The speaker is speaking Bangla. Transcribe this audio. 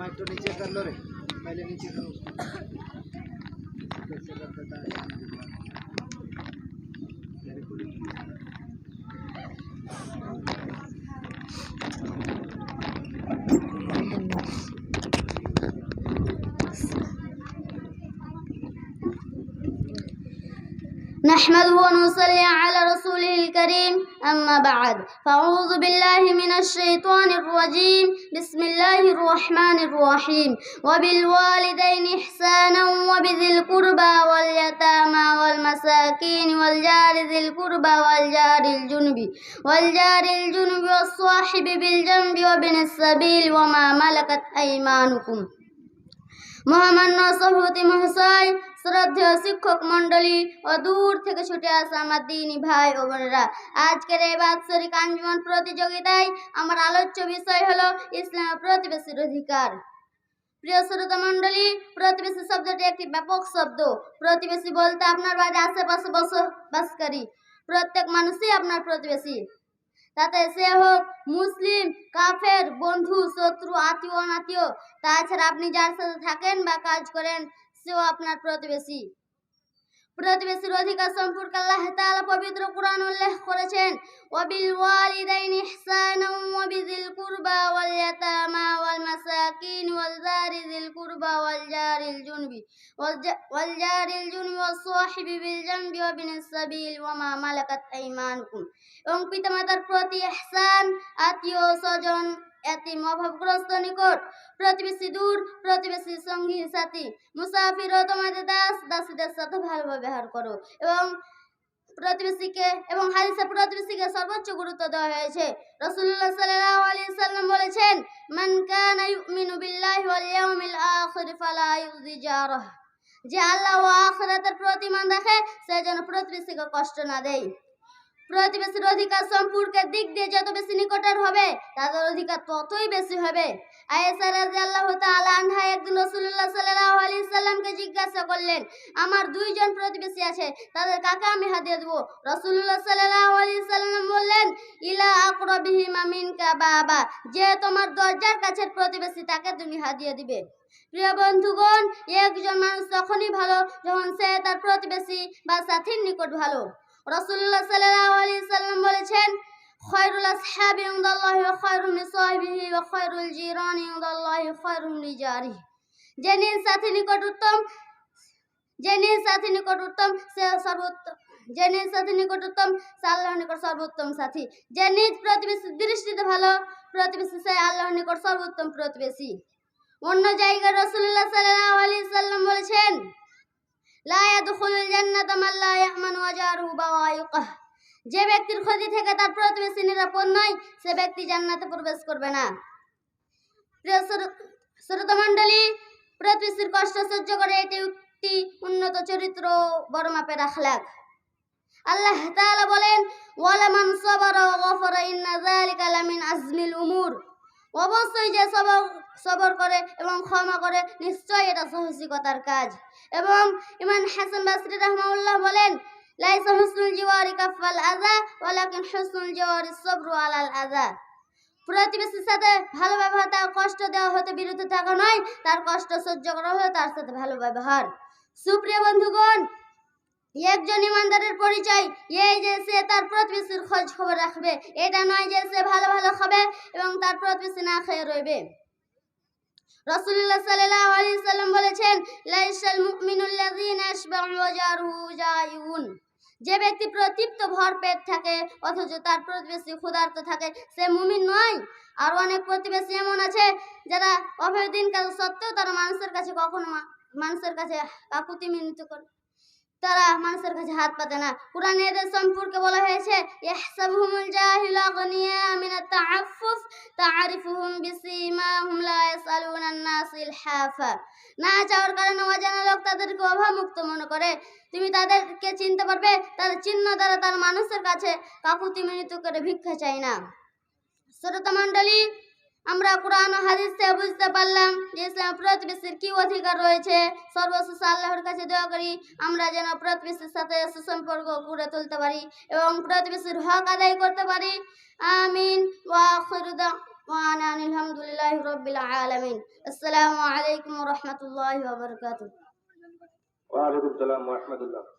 माइक तो नीचे कर लो रे पहले नीचे करो उसको कैसे करता था Very good. نحمده ونصلي على رسوله الكريم أما بعد فأعوذ بالله من الشيطان الرجيم بسم الله الرحمن الرحيم وبالوالدين إحسانا وبذي القربى واليتامى والمساكين والجار ذي القربى والجار الجنب والجار الجنب والصاحب بالجنب وابن السبيل وما ملكت أيمانكم মহামান্য সভাপতি মহাশয় শ্রদ্ধেয় শিক্ষক মণ্ডলী ও দূর থেকে ছুটে আসা আমার দিনী ভাই ও বোনেরা, আজকের এই বাৎসরিক আঞ্জুমান প্রতিযোগিতায় আমার আলোচ্য বিষয় হলো ইসলামের প্রতিবেশীর অধিকার। প্রিয় শ্রোতা মণ্ডলী, প্রতিবেশী শব্দটি একটি ব্যাপক শব্দ। প্রতিবেশী বলতে আপনার বাড়ির আশেপাশে বসবাসকারী, প্রত্যেক মানুষই আপনার প্রতিবেশী। তাতে সে হোক মুসলিম, কাফের, বন্ধু, শত্রু, আত্মীয়, অনাত্মীয়, তাছাড়া আপনি যার সাথে থাকেন বা কাজ করেন সেও আপনার প্রতিবেশী। প্রতিবেশীর অধিকার সম্পর্কে আল্লাহ তাআলা পবিত্র কোরআন উল্লেখ করেছেন, ওয়াবিল ওয়ালিদাইনি ইহসানাও ওয়াবিযিল কুরবা ওয়াল ইয়াতামা ওয়াল মাসাকিন ওয়াল জারিযিল কুরবা ওয়াল জারিল والجار الجنب والصاحب بالجنب وابن السبيل وما ملكت أيمانكم. এবং পিতামাতার প্রতি ইহসান, আত্মীয় স্বজন এতিম অভাবগ্রস্ত নিকট, প্রতিবেশী দূর, প্রতিবেশী সঙ্গী, সাথী, মুসাফির ও তোমাদের দাস দাসীদের সাথে ভালো ব্যবহার করো এবং প্রতিবেশীকে এবং হাদিসে প্রতিবেশীকে সর্বোচ্চ গুরুত্ব দেওয়া হয়েছে। রাসূলুল্লাহ সাল্লাহ আলাইহি সাল্লাম বলেছেন, মান কানা ইউমিনু বিল্লাহি ওয়াল ইয়াউমিল আখির ফালা ইউযি জারহ যে আল্লাহ ও আখিরাতের প্রতি মান রাখে সে যেন প্রতিবেশীকে কষ্ট না দেয়। প্রতিবেশীর অধিকার সম্পর্কের দিক দিয়ে যত বেশি নিকটের হবে, তাদের অধিকার ততই বেশি হবে। আয়েশা রাদিয়াল্লাহু তাআলা আনহা একদিন রাসূলুল্লাহ সাল্লাল্লাহু আলাইহি সাল্লামকে জিজ্ঞাসা করলেন, আমার দুইজন প্রতিবেশী আছে, তাদের কাকে আমি হাদিয়া দেব? রাসূলুল্লাহ সাল্লাল্লাহু আলাইহি সাল্লাম বললেন, ইলা আকরাবিহিমা মিনকা বাবা, যে তোমার দরজার কাছের প্রতিবেশী, তাকে তুমি হাদিয়া দিবে। প্রিয় বন্ধুগণ, একজন মানুষ তখনই ভালো যখন সে তার প্রতিবেশী বা সাথীর নিকট ভালো। রাসূলুল্লাহ সাল্লাল্লাহু আলাইহি সাল্লাম বলেছেন, খায়রুল আসহাবি ইনদাল্লাহি ওয়া খায়রুম লিসাহিবিহি ওয়া খায়রুল জিরানি ইনদাল্লাহি খায়রুম লিজারিহি। যে নিজ নিকট উত্তম যে নিজ নিকট উত্তম সে সর্বোত্তম, যে নিজ সাথী নিকট উত্তম আল্লাহর নিকট সর্বোত্তম সাথী। যে নিজ প্রতিবেশীর দৃষ্টিতে ভালো প্রতিবেশী সে আল্লাহর নিকট সর্বোত্তম প্রতিবেশী। অন্য জায়গায় বলেছেন লা ইয়াদখুলুল জান্নাতা মান লা ইয়ামানু ওয়াজারুহু বাওয়াইকাহ। যে ব্যক্তির ক্ষতি থেকে তার প্রতিবেশী নিরাপদ নয়, সে ব্যক্তি জান্নাতে প্রবেশ করবে না। প্রিয় শ্রো- শ্রোতা মণ্ডলী, প্রতিবেশীর কষ্ট সহ্য করে এটি একটি উন্নত চরিত্র, বড় মাপের আখলাক আল্লাহ তাআলা বলেন, ওয়ালামান সাবারা ওয়া গাফারা ইন্না যালিকা লামিন আজমিল উমুর। অবশ্যই যে সবর সবর করে এবং ক্ষমা করে, নিশ্চয়ই এটা সাহসিকতার কাজ। এবং ইমান হাসান বাসরি রহমাউল্লাহ বলেন, লাইসা হুসনুল জিওয়ারি কাফাল আযা, ওয়ালাকিন হুসনুল জিওয়ারি সবরু আলাল আযা। প্রতিবেশীর সাথে ভালো ব্যবহার, তার কষ্ট দেওয়া হতে বিরত থাকা নয়, তার কষ্ট সহ্য করা হলে তার সাথে ভালো ব্যবহার। সুপ্রিয় বন্ধুগণ, একজন ইমানদারের পরিচয়, এই যে সে তার প্রতিবেশীর খোঁজ খবর রাখবে, এটা নয় যে সে ভালো ভালো খাবে এবং তার প্রতিবেশী না খেয়ে রইবে। আলাইহি সাল্লাম বলেছেন যে ব্যক্তি প্রতৃপ্ত ভর পেট থাকে, অথচ তার প্রতিবেশী ক্ষুধার্ত থাকে, সে মুমিন নয়। আর অনেক প্রতিবেশী এমন আছে, যারা অভয় দিন কাল সত্ত্বেও তারা মানুষের কাছে কখনো মানুষের কাছে কাকুতি মিনতি করে তারা মানুষের কাছে হাত পাতে না। কোরআনে এদের সম্পর্কে বলা হয়েছে ইয়াহসাবুহুমুল জাহিলু আগনিয়া মিনাত তাআফফুফ, তাআরিফুহুম বিসীমাহুম লা ইয়াসালুনা আন-নাস ইলহাফা। না চাওয়ার কারণে অজানা লোক তাদেরকে অভাবমুক্ত মনে করে। তুমি তাদেরকে চিনতে পারবে, তার চিহ্ন দ্বারা তার মানুষের কাছে কাকুতি মিনতি করে ভিক্ষা চাই না। শ্রোতা মণ্ডলী আমরা কোরআন হাদিস থেকে বুঝতে পারলাম যে ইসলাম প্রতিবেশীর কি অধিকার রয়েছে। সর্বশেষ আল্লাহর কাছে দোয়া করি, আমরা যেন প্রতিবেশীর সাথে সুসম্পর্ক গড়ে তুলতে পারি এবং প্রতিবেশীর হক আদায় করতে পারি। আমিন। আলহামদুলিল্লাহ রবিল আলমিন। আসসালামু আলাইকুম রহমতুল্লাহ।